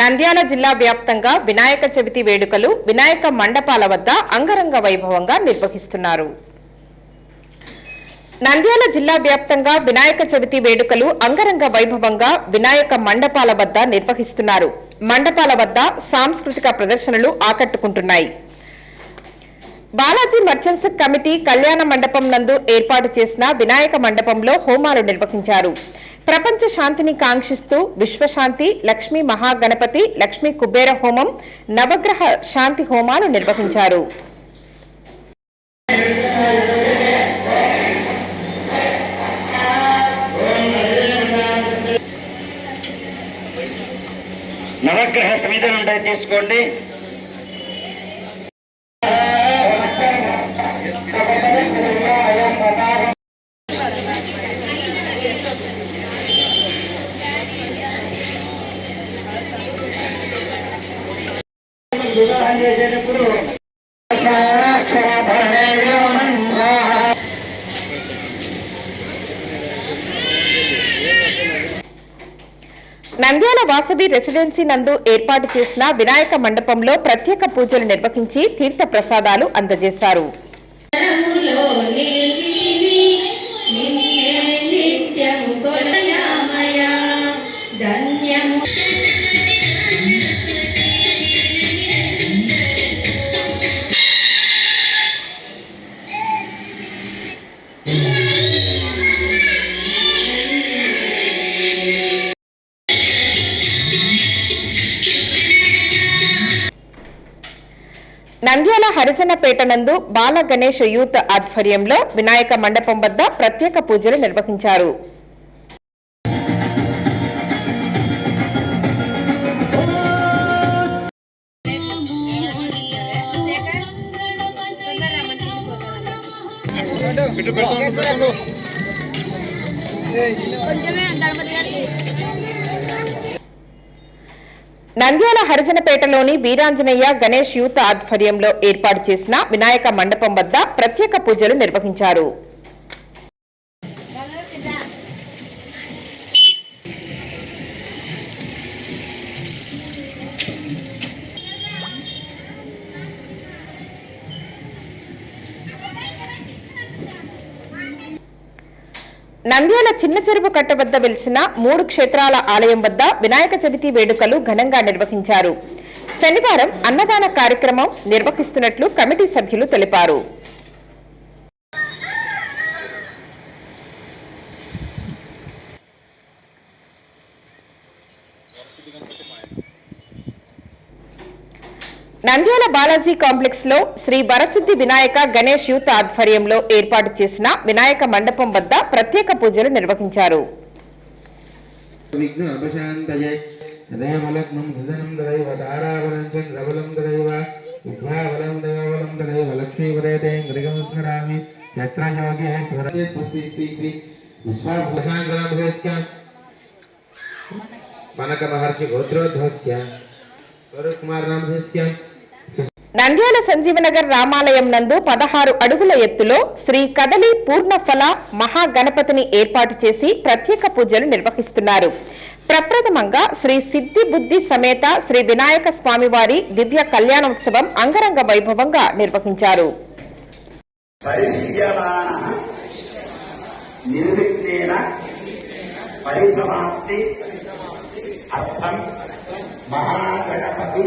నంద్యాల జిల్లా వ్యాప్తంగా వినాయక చవితి వేడుకలు వినాయక మండపాల వద్ద అంగరంగ వైభవంగా నిర్వహిస్తున్నారు. నంద్యాల జిల్లా వ్యాప్తంగా వినాయక చవితి వేడుకలు అంగరంగ వైభవంగా వినాయక మండపాల వద్ద నిర్వహిస్తున్నారు. మండపాల వద్ద సాంస్కృతిక ప్రదర్శనలు ఆకట్టుకుంటున్నాయి. బాలాజీ మర్చెంట్స్ కమిటీ కళ్యాణ మండపం నందు ఏర్పాటు చేసిన వినాయక మండపంలో హోమాలు నిర్వహించారు. ప్రపంచ శాంతిని కాంక్షిస్తూ విశ్వశాంతి లక్ష్మీ మహాగణపతి లక్ష్మీ కుబేర హోమం నవగ్రహ శాంతి హోమాలు నిర్వహించారు. నవగ్రహ సమితి నుండి తీసుకోండి. చేసేటప్పుడు. నంద్యాల వాసవి రెసిడెన్సీ నందు ఏర్పాటు చేసిన వినాయక మండపంలో ప్రత్యేక పూజలు నిర్వహించి తీర్థ ప్రసాదాలు అందజేశారు నంద్యాల హరిజనపేట నందు బాల గణేష్ యూత్ ఆధ్వర్యంలో వినాయక మండపం వద్ద ప్రత్యేక పూజలు నిర్వహించారు. నంద్యాల హరిజనపేటలోని వీరాంజనేయ గణేష్ యూత్ ఆధ్వర్యంలో ఏర్పాటు చేసిన వినాయక మండపం వద్ద ప్రత్యేక పూజలు నిర్వహించారు. నంద్యాల చిన్న చెరువు కట్ట వద్ద వెలిసిన మూడు క్షేత్రాల ఆలయం వద్ద వినాయక చవితి వేడుకలు ఘనంగా నిర్వహించారు. శనివారం అన్నదాన కార్యక్రమం నిర్వహిస్తున్నట్లు కమిటీ సభ్యులు తెలిపారు. నంద్యాల బాలాజీ కాంప్లెక్స్లో శ్రీ వరసిద్ధి వినాయక గణేష్ యూత్ ఆధ్వర్యంలో ఏర్పాటు చేసిన వినాయక మండపం వద్ద ప్రత్యేక పూజలు నిర్వహించారు. మనక మహర్షి గోత్రోద్భవస్య స్వరూప్ కుమార్ నామధేస్య నంద్యాల సంజీవనగర్ రామాలయం నందు పదహారు అడుగుల ఎత్తులో శ్రీ కదలి పూర్ణఫల మహాగణపతిని ఏర్పాటు చేసి ప్రత్యేక పూజలు నిర్వహిస్తున్నారు. ప్రప్రథమంగా శ్రీ సిద్ధి బుద్ధి సమేత శ్రీ వినాయక స్వామివారి దివ్య కళ్యాణోత్సవం అంగరంగ వైభవంగా నిర్వహించారు. పరిసమాప్తి అర్థం మహాగణపతి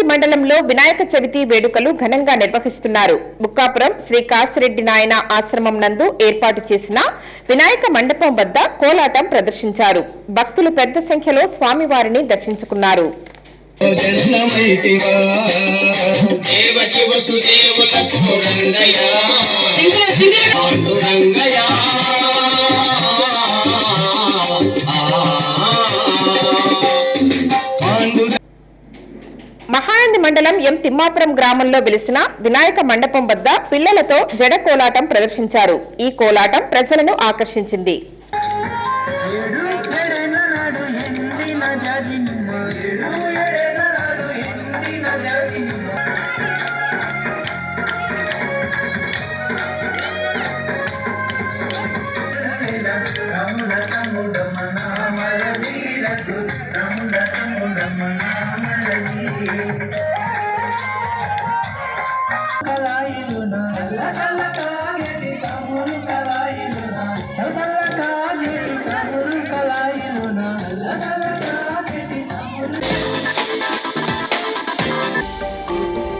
మహానంది మండలంలో వినాయక చవితి వేడుకలు ఘనంగా నిర్వహిస్తున్నారు. బుక్కాపురం శ్రీ కాసిరెడ్డి నాయన ఆశ్రమం నందు ఏర్పాటు చేసిన వినాయక మండపం వద్ద కోలాటం ప్రదర్శించారు. భక్తులు పెద్ద సంఖ్యలో స్వామివారిని దర్శించుకున్నారు. దేవకి మండలం ఎం తిమ్మాపురం గ్రామంలో వెలిసిన వినాయక మండపం వద్ద పిల్లలతో జడ కోలాటం ప్రదర్శించారు. ఈ కోలాటం ప్రజలను ఆకర్షించింది.